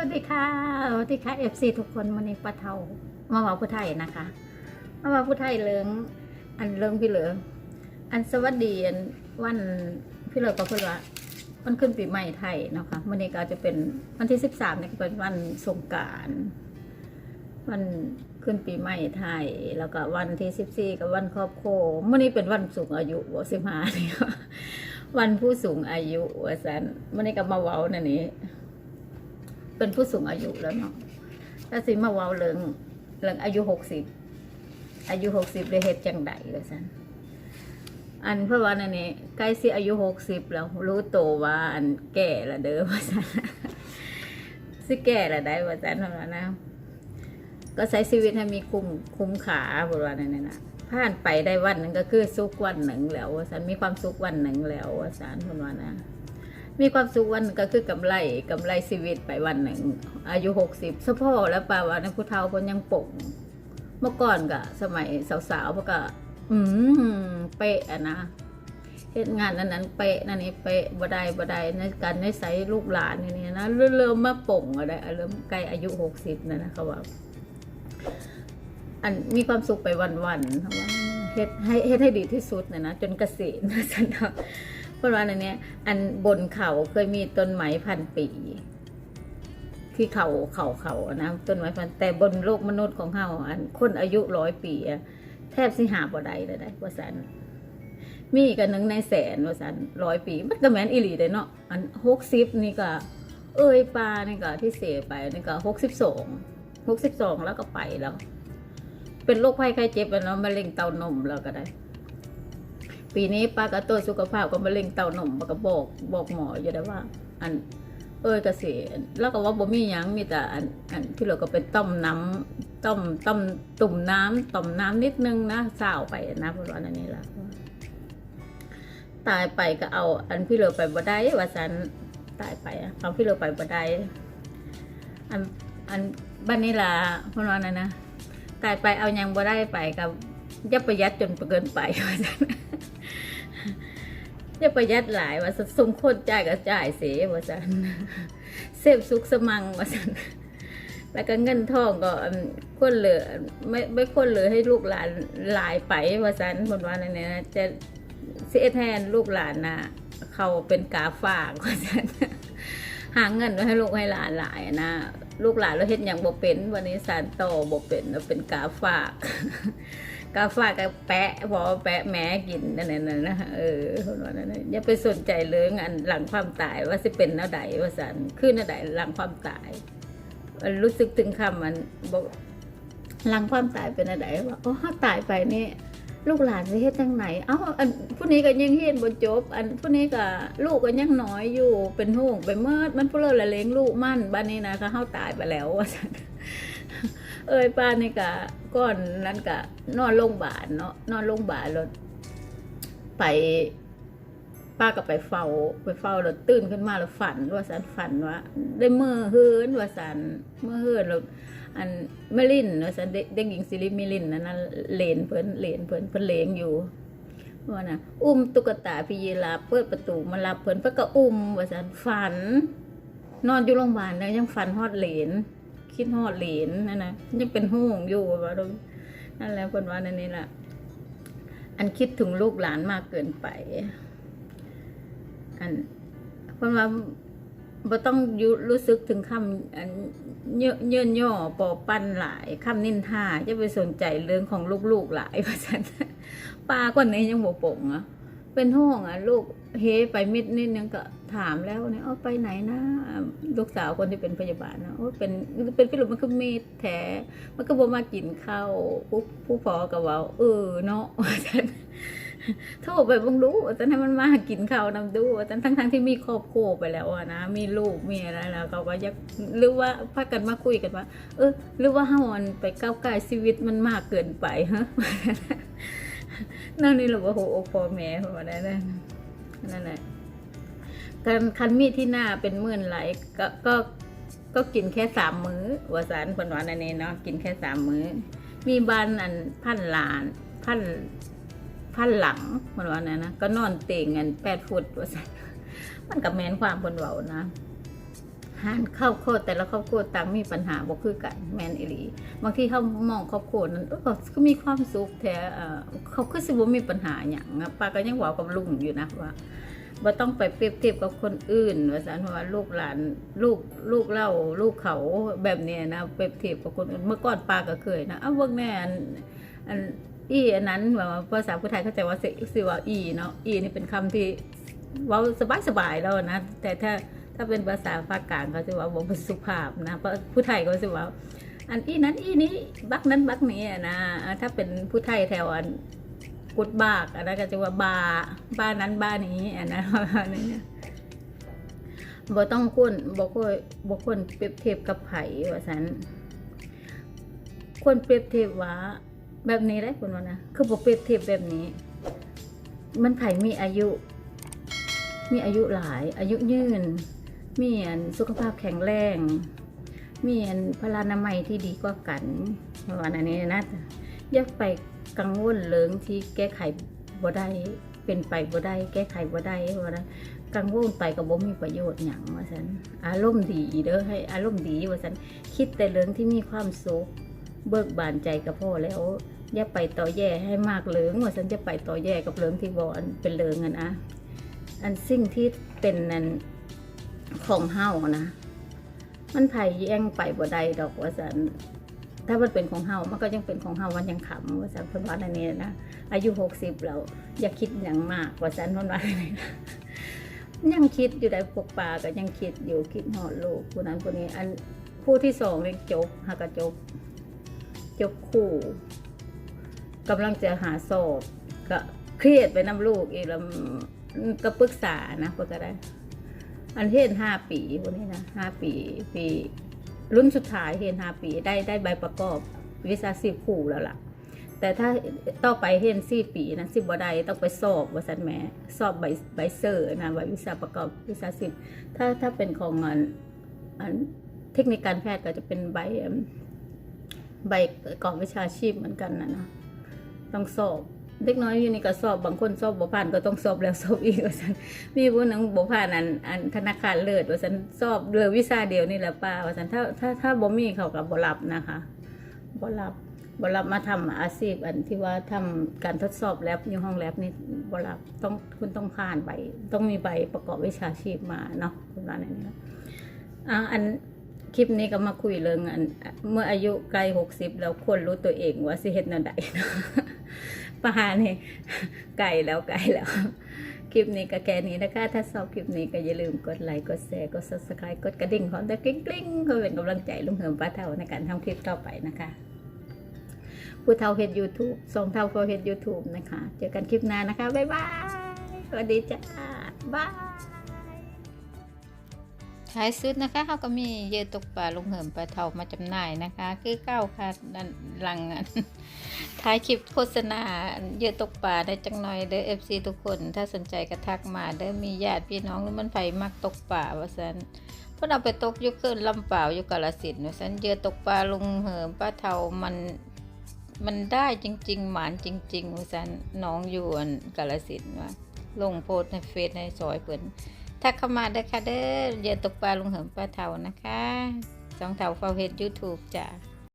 วัสดีค่ะสวัสดีค่ะเอฟซีทุกคนวันนี้ป้าเทามาว่าผู้ไทยนะคะ มาว่าผู้ไทยเลิงอันเลิงพี่เหลืองอันสวัสดีอันวันพี่เหลือก็เพื่อว่าวันขึ้นปีใหม่ไทยนะคะวันนี้ก็จะเป็นวันที่สิบสามนี่ก็เป็นวันสงการวันขึ้นปีใหม่ไทย แล้วก็วันที่สิบสี่กับวันครอบครัววันนี้เป็นวันสูงอายุวสิมาเนี่ยวันผู้สูงอายุวสันวันนี้ก็มาเว้านั่นนี่ เป็นผู้สูงอายุแล้วเนาะถ้าสิมาเว้าเรื่องเรื่องอายุหกสิบอายุหกสิบได้เฮ็ดจังใดเลยสันอันเพราะว่านั่นนี่ใกล้สิอายุหกสิบแล้วรู้โตว่าอันแก่ละเด้อว่าสันสิแก่ละได้ว่าสันว่านะก็ใช้ชีวิตให้มีคุ้มคุ้มขาบรว่านั่นน่ะนะผ่านไปได้วันหนึ่งก็คือสุขวันหนึ่งแล้วว่าสันมีความสุขวันหนึ่งแล้วว่าสันเพราะว่านะ มีความสุขวันหนึ่งก็คือกำไรกำไรชีวิตไปวันหนึ่ง อายุหกสิบสะพ่อแล้วป่าว่าในผู้เฒ่าเพนยังป่งเมื่อก่อนก็สมัยสาวๆเพนก็ อืมเป๊ะนะเหตุงานนั้นนั้นเป๊ะนั่นนี่เป๊ะบ่ได้บ่ได้ในการในใส่ลูกหลานนี่นี่นะเริ่มเริ่มาป่งอะไรเริ่มใกล้อายุหกสิบนะนะเขาว่าอันมีความสุขไปวันๆเขาว่าเฮ็ดให้เฮ็ดให้ดีที่สุดนะนะจนเกษียณนะฉันนะ เพราะว่าอันเนี้ย อันบนเขาเคยมีต้นไม้พันปีที่เขาเขาเขานะต้นไม้พันแต่บนโลกมนุษย์ของเขาอันคนอายุร้อยปีแทบสิหาบ่ได้เลยได้ว่าสันมีกันหนึ่งในแสนว่าสันร้อยปี มันก็แมนอิลีเลยเนาะอันหกสิบนี่ก็ เอ้ยปลานี่ก็ที่เสียไปนี่ก็หกสิบสองหกสิบสองแล้วก็ไปแล้ว เป็นโรคไข้ไข้เจ็บแล้วมะเร็งเต้านมแล้วก็ได้ ปีนี้ป้าก็ตรวจสุขภาพก็มะเร็งเต้านมป้าก็บอกบอกหมออยู่ได้ว่า อัน เอ้ยกสิแล้วก็ว่าบ่มีหยังมีแต่อันอันที่เหลือก็เป็นต้มน้ำต้มต้มตุ่มน้ำต้มน้ำนิดนึงนะสาวไปนะเพราะว่าอันนี้ละตายไปก็เอา อันพี่เหลือไปบ่ได้ว่าสันตายไปอะเอาพี่เหลือไปบ่ได้อันอันบ้านนี้ล่ะเพราะว่านั่นนะตายไปเอายังบ่ได้ไปกับยับประหยัดจนเกินไปว่าสัน อย่าประหยัดหลายว่าสมควรจ่ายก็จ่ายเสียว่าสันเสพสุขสมังว่าสันแล้วก็เงินทองก็ควรเหลือไม่ไม่ควรเหลือให้ลูกหลานหลายไปว่าสันบนวันนี้นะจะเสียแทนลูกหลานนะเขาเป็นกาฝากว่าสันหาเงินไว้ให้ลูกให้หลานหลายนะลูกหลานเราเฮ็ดอย่างบ่เป็น วันนี้สารต่อบ่เป็นเราเป็นกาฝาก กาฝากกับแปะพอแปะแม้กินนั่นน่ะนะเออคนว่านั่นอย่าไปสนใจเรื่องอันหลังความตายว่าสิเป็นแนวใดว่าสันขึ้นแนวใดหลังความตายมันรู้สึกถึงคำมันบอกหลังความตายเป็นแนวใดว่าโอ้ถ้าตายไปนี่ลูกหลานจะเฮ็ดจังไหนเอ้าอันผู้นี้ก็ยังเฮ็ดบ่จบ อันผู้นี้ก็ลูกก็ยังน้อยอยู่เป็นห่วงไปเมื่อมันผู้เลิศละเลงลูกมั่นบ้านนี้นะก็เฮาตายไปแล้วว่าซั่น เอ้ยป้านี่กะก้อนนั้นกะนอนโรงพยาบาลเนาะนอนโรงพยาบาลแล้วไป ป้าก็ไปเฝ้า ไปเฝ้าแล้วตื่นขึ้นมาแล้วฝันว่าสันฝันว่า ได้เมื่อเฮือนว่าสันเมื่อเฮือนแล้วอันมลินว่าสันเด็กหญิงสิริมิลินนั่นนะเลนเพิ่นเลนเพิ่นเพิ่นเลงอยู่ว่านะอุ้มตุ๊กตาพี่ยีราเปิดประตูมารับเพิ่นเพิ่นก็อุ้มว่าสันฝัน นอนอยู่โรงพยาบาลแล้วยังฝันฮอดเหลน คิดฮอดเหรียญนั่นนะยังเป็นห่วงอยู่ว่าเรานั่นแหละคนว่านั่นนี่แหละอันคิดถึงลูกหลานมากเกินไป อันคนว่าบ่ต้องยุรู้สึกถึงคำอันเยอะเยินย่อปอปั้นหลายคำนินทาจะไปสนใจเรื่องของลูกๆหลายเพราะฉะนั้นป้าคนนี้ยังบ่ปงอะเป็นห่วงอะ ลูกเฮไปมิดนิดนึงก็ ถามแล้วเนี่ยเอาไปไหนนะลูกสาวคนที่เป็นพยาบาลนะโอ้เป็นเป็นพี่ลูกมันก็มีแถมันก็บ่มากินข้าวผู้ผู้พอก็เว่าเออเนาะว่าฉันโทรไปบังดูว่าฉันให้มันมากินข้าวนำดูว่าฉันทั้งทั้งที่มีครอบครัวไปแล้วนะ มีลูกมีอะไรแล้วเขาก็อยากหรือว่าพากันมาคุยกันว่า เออ หรือว่าฮามันไปก้าวไก่ายชีวิตมันมากเกินไปฮะนั่นนี่เราว่าโหอกพ่อแม่เพราะว่านั่นนะนั่นแหละ การคันมีดที่หน้าเป็นหมื่นไหลก็ก็ก็กินแค่สามมื้อหวาสารคนหวานอันนี้เนาะกินแค่สามมื้อ มีบ้านอันพันหลานพันพันหลังคนว่านั่นนะก็นอนเตียงกันแปดฟุตหวาสารมันกับแมนความคนเว้านนะหารครอบครัวแต่ละครอบครัวต่างมีปัญหาบ่คือกันแมนอีหลีบางทีเฮามองครอบครัวนั้นก็มีความสุขแท้เออเขาคือสิบ่มีปัญหาหยังนะป้าก็ยังเว้ากับลุงอยู่นะว่า บ่ต้องไปเปรียบเทียบกับคนอื่นว่าซั่นว่าลูกหลานลูกลูกเล่าลูกเขาแบบเนี้ยนะเปรียบเทียบกับคนอื่นเมื่อก่อนป้าก็เคยนะอ้าเบิ่งแน่อันอันอีอันนั้นแบบว่าภาษาผู้ไทยเข้าใจว่าสิสิว่าอีเนาะอีนี่เป็นคำที่ว้าสบายๆแล้วนะแต่ถ้าถ้าเป็นภาษาภาคกลางเขาจะว่าบ่สุภาพนะเพราะผู้ไทยเขาจะว่าอันอีนั้นอีนี้บักนั้นบักนี้นะถ้าเป็นผู้ไทยแถวอัน กุดบากอันนั้นก็จะว่าบาบ้านนั้นบ้านนี้อันนั้นประมาณนี้เนี่ยบ่ต้องคุ้นบ่ควรบ่ควรเปรียบเทียบกับไผว่าซั่นควรเปรียบเทียบว่าแบบนี้ได้คุณว่านะคือบ่เปรียบเทียบแบบนี้ มันไผมีอายุ มีอายุหลาย อายุยืน มีอันสุขภาพแข็งแรงมีอันพลานามัยที่ดีกว่ากันประมาณนี้นะ อย่าไปกังวลเรื่องที่แก้ไขบ่ได้เป็นไปบ่ได้แก้ไขบ่ได้ว่านะกังวลไปก็บ่มีประโยชน์หยังว่าซั่นอารมณ์ดีเด้อให้อารมณ์ดีว่าซั่นคิดแต่เรื่องที่มีความสุขเบิกบานใจก็พอแล้วอย่าไปต่อแย่ให้มากเรื่องว่าฉันจะไปต่อแย่กับเรื่องที่บอนเป็นเรื่องอะนะอันสิ่งที่เป็นนันของเฮานะ มันไผแย่งไปบ่ได้ดอกว่าสัน ถ้ามันเป็นของเฮามันก็ยังเป็นของเฮามันยังขำว่าสันพนว่าอันนี้นะอายุหกสิบแล้วอย่าคิดอย่างมากว่าสันพนว่าอันนี้นะยังคิดอยู่ได้พวกป่าก็ยังคิดอยู่คิดหอดลูกผู้นั้นผู้นี้อันผู้ที่สองเรียนจบหากจบจบคู่กำลังจะหาสอบก็เครียดไปน้ำลูกอีกแล้วก็ปรึกษานะเพื่อก็ได้อันเทศห้าปีพวกนี้นะห้าปีปี รุ่นสุดท้ายเห็นห้าปีได้ได้ใบประกอบวิชาสิบคู่แล้วล่ะ แต่ถ้าต่อไปเห็นสี่ปีนะสิบบ่ได้ต้องไปสอบว่าสันแหม่สอบใบใบเซอร์นะใบวิชาประกอบวิชาสิบถ้าถ้าเป็นของอันอันเทคนิคการแพทย์ก็จะเป็นใบใบประกอบวิชาชีพเหมือนกันนะนะต้องสอบ เด็กน้อยอยู่นี่ก็สอบบางคนสอบบ่ผ่านก็ต้องสอบแล้วสอบอีกว่าซั่นมีผู้หนึงบ่ผ่านอันอันธนาคารเลิศว่าซั่นสอบเหลือวิชาเดียวนี่แหละป้าว่าซั่นถ้าถ้าถ้าบ่มีเขาก็บ่รับนะคะบ่รับบ่รับมาทำอาชีพอันที่ว่าทำการทดสอบแลบอยู่ห้องแลบนี่บ่รับต้องคุณต้องผ่านใบ ต้องมีใบประกอบวิชาชีพมาเนาะคุณว่าอย่างนี้นะอ่าอันคลิปนี้ก็มาคุยเรื่องอันเมื่ออายุใกล้60แล้วควรรู้ตัวเองว่าสิเฮ็ดแนใดเนาะ ประหารนี่ไก่แล้วไก่แล้ว คลิปนี้ก็แค่นี้นะคะ ถ้าชอบคลิปนี้ก็อย่าลืมกดไลค์ กดแชร์ กด subscribe กดกระดิ่งของตะกริ๊งกริ๊งเพื่อเป็นกำลังใจลุงเหิมป้าเท่าในการทำคลิปต่อไปนะคะผู้เท่าเห็ด YouTube สองเท่าเขาเห็ด YouTube นะคะ เจอกันคลิปหน้านะคะ บ๊ายบาย สวัสดีจ้า บาย ท้ายสุดนะคะเขาก็มีเยอะตกปลาลงเหิมปลาเทามาจำหน่ายนะคะ คือเก้าค่ะด้านหลังท้ายคลิปโฆษณาเยอะตกปลาได้จังหน่อยเด้อเอฟซีทุกคน ถ้าสนใจก็ทักมาเด้อมีญาติพี่น้องหรือมันไผมักตกปลาว่าซันพิ่นเอาไปตกยู่เกินลำเปล่าอยู่กาฬสินธุ์ว่าซันเยอะตกปลาลงเหิมปลาเทามันมันได้จริง ๆ หมานจริงๆว่าซันน้องอยู่อันกาฬสินธุ์ว่าลงโพสในเฟซในซอยเพิ่น ทักเข้ามาเด้อค่ะเด้ออย่าตกปลาลุงเหิมปลาเถานะคะสองเถาเฝ้าเห็ดยูทูบจ้ะ